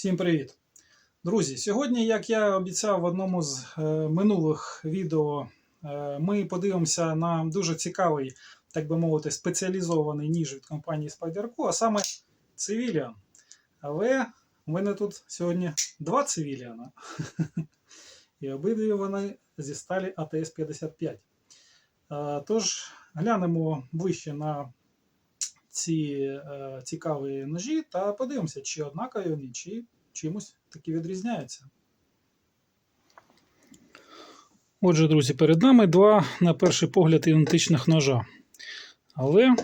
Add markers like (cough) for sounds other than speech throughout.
Всім привіт! Друзі, сьогодні, як я обіцяв в одному з е, минулих відео, е, ми подивимося на дуже цікавий, так би мовити, спеціалізований ніж від компанії Spyderco, а саме Civilian. Але в мене тут сьогодні два Civilian. (laughs) І обидві вони зі сталі АТС-55. Е, Тож, глянемо вище на ці е, цікаві ножі та подивимося, чи однакові вони, чи чимось таки відрізняються. Отже, друзі, перед нами два, на перший погляд, ідентичних ножа. Але,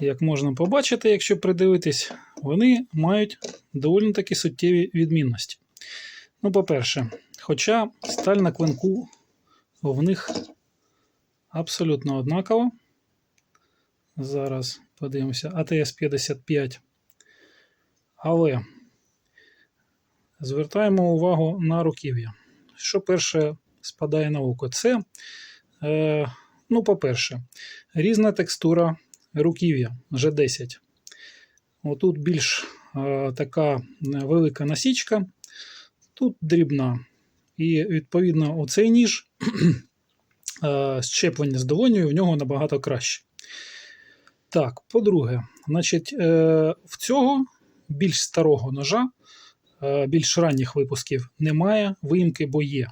як можна побачити, якщо придивитись, вони мають доволі таки суттєві відмінності. Ну, по-перше, хоча сталь на клинку в них абсолютно однакова. Зараз подивимося, АТС-55. Але звертаємо увагу на руків'я. Що перше спадає на око? Це, е, ну, по-перше, різна текстура руків'я G10. Отут більш е, така велика насічка, тут дрібна. І, відповідно, оцей ніж (clears throat) е, щеплення з долонею в нього набагато краще. Так, по-друге, значить, е, в цього більш старого ножа, більш ранніх випусків, немає виїмки, бо є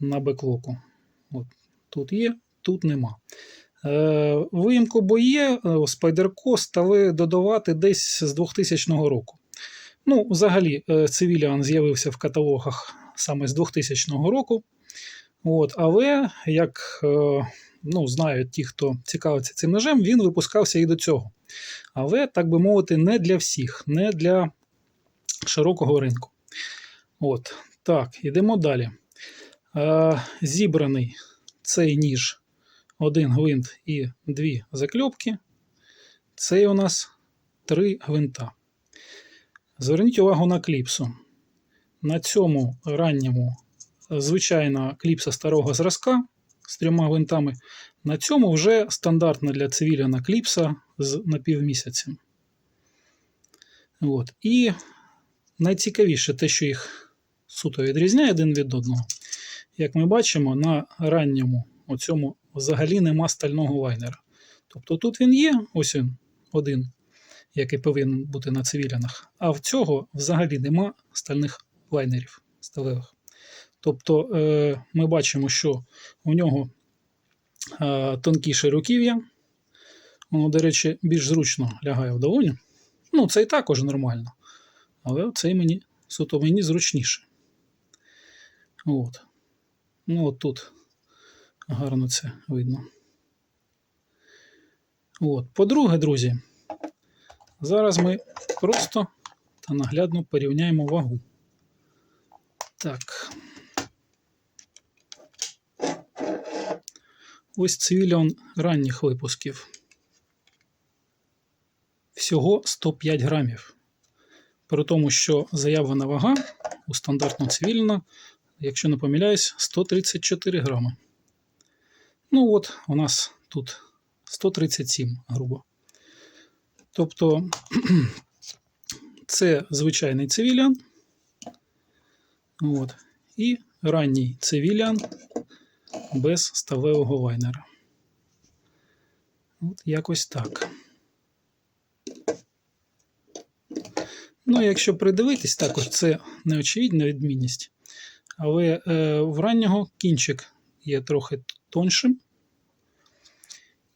на беклоку. От, Тут є, тут нема. Е, Виїмку боє Spyderco стали додавати десь з 2000 року. Ну, взагалі, Civilian з'явився в каталогах саме з 2000 року. От, Але, як ну, знають ті, хто цікавиться цим ножем, він випускався і до цього. Але, так би мовити, не для всіх, не для широкого ринку. От, Так, йдемо далі. Е, Зібраний цей ніж, один гвинт і дві закльопки. Це у нас три гвинта. Зверніть увагу на кліпсу. На цьому ранньому звичайна кліпса старого зразка з трьома гвинтами. На цьому вже стандартна для цивіляна кліпса з напівмісяцем. От. І найцікавіше те, що їх суто відрізняє один від одного. Як ми бачимо, на ранньому оцьому взагалі нема стального лайнера. Тобто тут він є, ось він один, який повинен бути на цивілянах, а в цього взагалі нема стальних лайнерів сталевих. Тобто е, ми бачимо, що у нього е, тонкіше руків'я. Воно, до речі, більш зручно лягає в долоні. Ну, цей також нормально. Але цей мені суто мені зручніше. От. Ну, от тут гарно це видно. От. По-друге, друзі, зараз ми просто та наглядно порівняємо вагу. Так. Ось цивіліон ранніх випусків. Всього 105 грамів. При тому, що заявлена вага у стандартно цивільна, якщо не помиляюсь, 134 грами. Ну от, у нас тут 137, грубо. Тобто, це звичайний цивіліан. От. І ранній цивіліан без сталевого лайнера. От якось так. Ну, якщо придивитись, також це неочевидна відмінність. Але е, в раннього кінчик є трохи тоншим.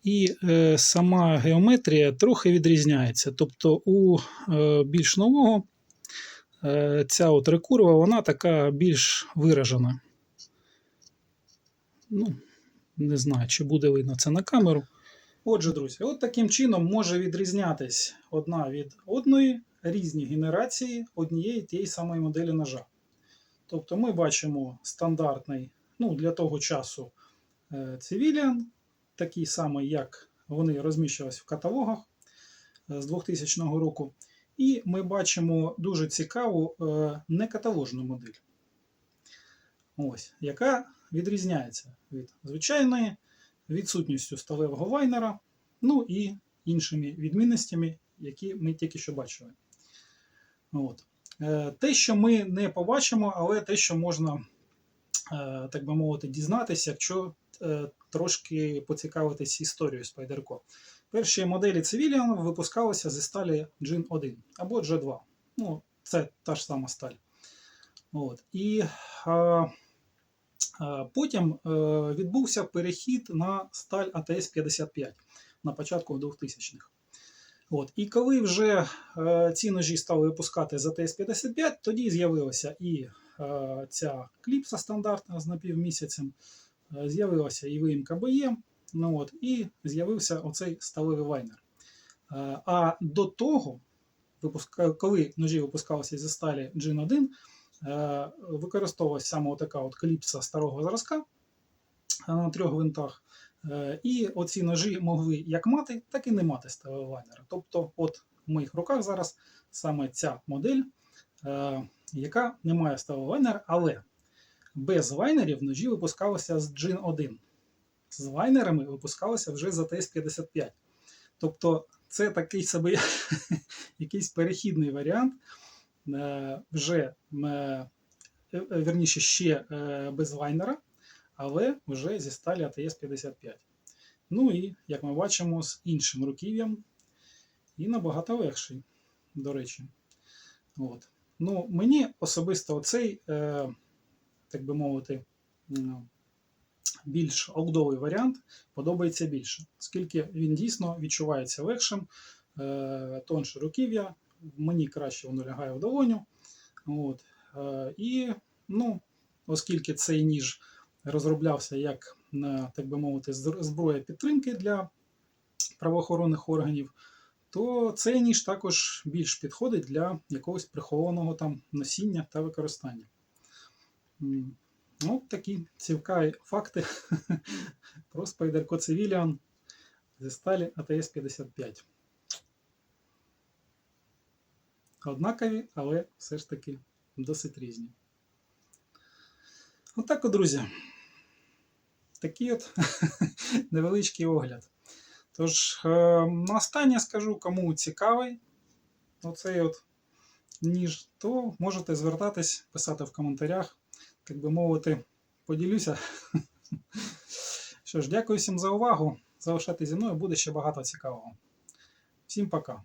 І е, сама геометрія трохи відрізняється. Тобто у е, більш нового е, ця от рекурва, вона така більш виражена. Ну, не знаю, чи буде видно це на камеру. Отже, друзі, от таким чином може відрізнятись одна від одної різні генерації однієї тієї самої моделі ножа. Тобто ми бачимо стандартний, ну, для того часу Civilian, такий самий, як вони розміщувалися в каталогах з 2000 року. І ми бачимо дуже цікаву некаталожну модель. Ось, яка відрізняється від звичайної відсутністю сталевого лайнера, ну і іншими відмінностями, які ми тільки що бачили. От. Е, Те, що ми не побачимо, але те, що можна, е, так би мовити, дізнатися, якщо е, трошки поцікавитись історією Spyderco. Перші моделі Civilian випускалися зі сталі Gen 1 або G2. Ну, це та ж сама сталь. От. І е, е, потім е, відбувся перехід на сталь АТС-55 на початку 2000-х. От. І коли вже е, ці ножі стали випускати з АТС-55, тоді з'явилася і е, ця кліпса стандартна з напівмісяцем, е, з'явилася і виїмка БЕ, ну, от, і з'явився оцей сталевий вайнер. Е, а до того, випуска, коли ножі випускалися зі сталі Gen 1, е, використовувалася саме така от кліпса старого зразка е, на трьох гвинтах. Е, І оці ножі могли як мати, так і не мати сталевого лайнера. Тобто, от в моїх руках зараз саме ця модель, е, яка не має сталевого лайнера, але без лайнерів ножі випускалися з Gen 1. З лайнерами випускалися вже з АТС-55. Тобто, це такий собі (laughs) якийсь перехідний варіант, е, вже верніше ще без лайнера але вже зі сталі АТС-55. Ну і, як ми бачимо, з іншим руків'ям і набагато легший, до речі. От. Ну, Мені особисто оцей, е, так би мовити, більш олдовий варіант подобається більше, оскільки він дійсно відчувається легшим, е, тонше руків'я, мені краще воно лягає в долоню. От. Е, і, ну, оскільки цей ніж розроблявся як, так би мовити, зброя підтримки для правоохоронних органів, то цей ніж також більш підходить для якогось прихованого там носіння та використання. М, Ну, такі цікаві факти (laughs) про Spyderco Civilian зі сталі АТС-55. Однакові, але все ж таки досить різні. Отак, от, друзі. Такий от (laughs) невеличкий огляд. Тож, е, останнє скажу, кому цікавий оцей от ніж, то можете звертатись, писати в коментарях, як би мовити, поділюся. (laughs) Що ж, дякую всім за увагу. Залишайтесь зі мною, буде ще багато цікавого. Всім пока.